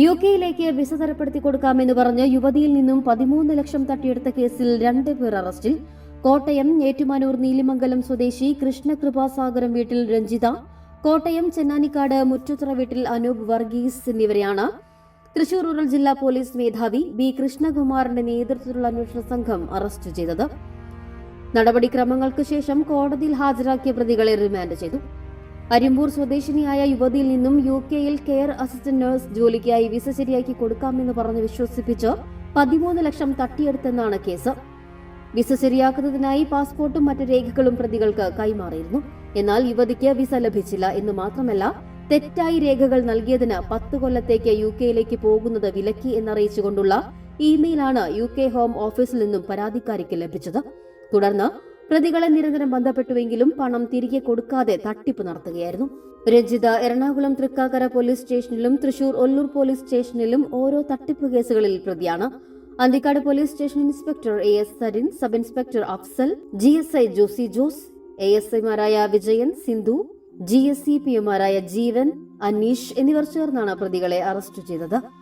U കെയിലേക്ക് visa തരപ്പെടുത്തി കൊടുക്കാമെന്ന് പറഞ്ഞ് യുവതിയിൽ നിന്നും പതിമൂന്ന് ലക്ഷം തട്ടിയെടുത്ത കേസിൽ രണ്ട് പേർ അറസ്റ്റിൽ. കോട്ടയം ഏറ്റുമാനൂർ നീലിമംഗലം സ്വദേശി കൃഷ്ണകൃപാസാഗരം വീട്ടിൽ രഞ്ജിത കോട്ടയം ചെന്നാനിക്കാട് മുറ്റുത്ര വീട്ടിൽ അനൂപ് വർഗീസ് എന്നിവരെയാണ്. തൃശൂർ റൂറൽ ജില്ലാ പോലീസ് മേധാവി ബി കൃഷ്ണകുമാറിന്റെ നേതൃത്വത്തിലുള്ള അന്വേഷണ സംഘം അറസ്റ്റ് ചെയ്തത്. നടപടിക്രമങ്ങൾക്ക് ശേഷം കോടതിയിൽ ഹാജരാക്കിയ പ്രതികളെ റിമാൻഡ് ചെയ്തു. അരിമ്പൂർ സ്വദേശിനിയായ യുവതിയിൽ നിന്നും യു കെയിൽ കെയർ അസിസ്റ്റന്റ് നഴ്സ് ജോലിക്കായി വിസ ശരിയാക്കി കൊടുക്കാമെന്ന് പറഞ്ഞ് വിശ്വസിപ്പിച്ച് പതിമൂന്ന് ലക്ഷം തട്ടിയെടുത്തെന്നാണ് കേസ്. വിസ ശരിയാക്കുന്നതിനായി പാസ്പോർട്ടും മറ്റ് രേഖകളും പ്രതികൾക്ക് കൈമാറിയിരുന്നു. എന്നാൽ യുവതിക്ക് വിസ ലഭിച്ചില്ല എന്ന് മാത്രമല്ല തെറ്റായി രേഖകൾ നൽകിയതിന് പത്ത് കൊല്ലത്തേക്ക് യു കെയിലേക്ക് പോകുന്നത് വിലക്കി എന്നറിയിച്ചുകൊണ്ടുള്ള ഇമെയിലാണ് യു കെ ഹോം ഓഫീസിൽ നിന്നും പരാതിക്കാരിക്ക് ലഭിച്ചത്. തുടർന്ന് പ്രതികളെ നിരന്തരം ബന്ധപ്പെട്ടുവെങ്കിലും പണം തിരികെ കൊടുക്കാതെ തട്ടിപ്പ് നടത്തുകയായിരുന്നു. രഞ്ജിത എറണാകുളം തൃക്കാക്കര പോലീസ് സ്റ്റേഷനിലും തൃശൂർ ഒല്ലൂർ പോലീസ് സ്റ്റേഷനിലും ഓരോ തട്ടിപ്പ് കേസുകളിൽ പ്രതിയാണ്. Anthikkad police station inspector A S Sarin sub inspector Afsal G S I Josy Jose A S ഐമാരായ Vijayan Sindhu G S C P എമാരായ Jeevan Aneesh എന്നിവർ ചേർന്നാണ് പ്രതികളെ അറസ്റ്റ് ചെയ്തത്.